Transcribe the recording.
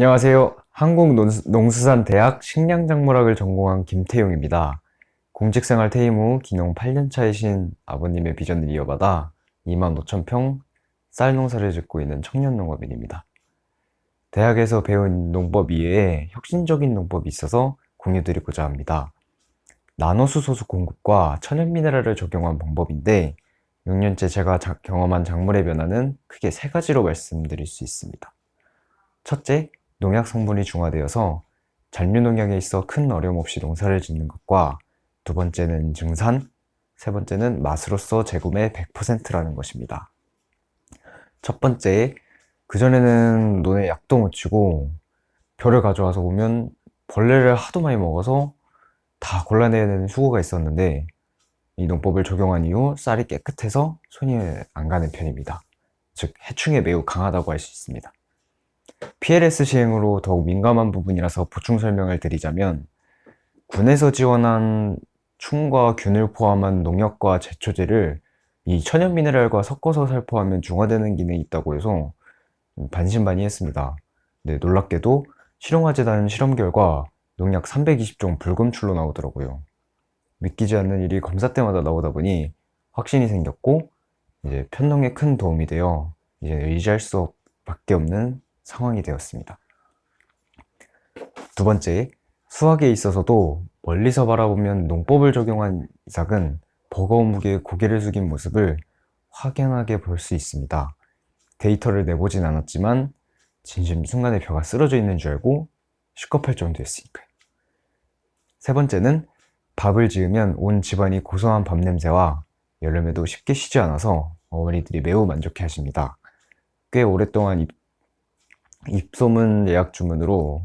안녕하세요. 한국농수산대학 식량작물학을 전공한 김태용입니다. 공직생활 퇴임 후 기농 8년차이신 아버님의 비전을 이어받아 2만 5천 평 쌀 농사를 짓고 있는 청년 농업인입니다. 대학에서 배운 농법 이외에 혁신적인 농법이 있어서 공유드리고자 합니다. 나노수소수 공급과 천연 미네랄을 적용한 방법인데 6년째 제가 자- 경험한 작물의 변화는 크게 세 가지로 말씀드릴 수 있습니다. 첫째, 농약 성분이 중화되어서 잔류 농약에 있어 큰 어려움 없이 농사를 짓는 것과 두 번째는 증산, 세 번째는 맛으로서 재구매 100%라는 것입니다. 첫 번째, 그전에는 논에 약도 못 치고 벼를 가져와서 보면 벌레를 하도 많이 먹어서 다 골라내야 되는 수고가 있었는데 이 농법을 적용한 이후 쌀이 깨끗해서 손이 안 가는 편입니다. 즉, 해충에 매우 강하다고 할 수 있습니다. PLS 시행으로 더욱 민감한 부분이라서 보충 설명을 드리자면 군에서 지원한 충과 균을 포함한 농약과 제초제를 이 천연 미네랄과 섞어서 살포하면 중화되는 기능이 있다고 해서 반신반의했습니다. 네, 놀랍게도 실용화재단 실험 결과 농약 320종 불검출로 나오더라고요. 믿기지 않는 일이 검사 때마다 나오다 보니 확신이 생겼고 이제 편농에 큰 도움이 되어 이제 의지할 수 밖에 없는 상황이 되었습니다. 두 번째, 수학에 있어서도 멀리서 바라보면 농법을 적용한 이삭은 버거운 무게에 고개를 숙인 모습을 확연하게 볼 수 있습니다. 데이터를 내보진 않았지만 진심 순간에 벼가 쓰러져 있는 줄 알고 시겁할 정도였으니까요. 세 번째는 밥을 지으면 온 집안이 고소한 밥 냄새와 여름에도 쉽게 쉬지 않아서 어머니들이 매우 만족해 하십니다. 꽤 오랫동안 입, 입소문 예약 주문으로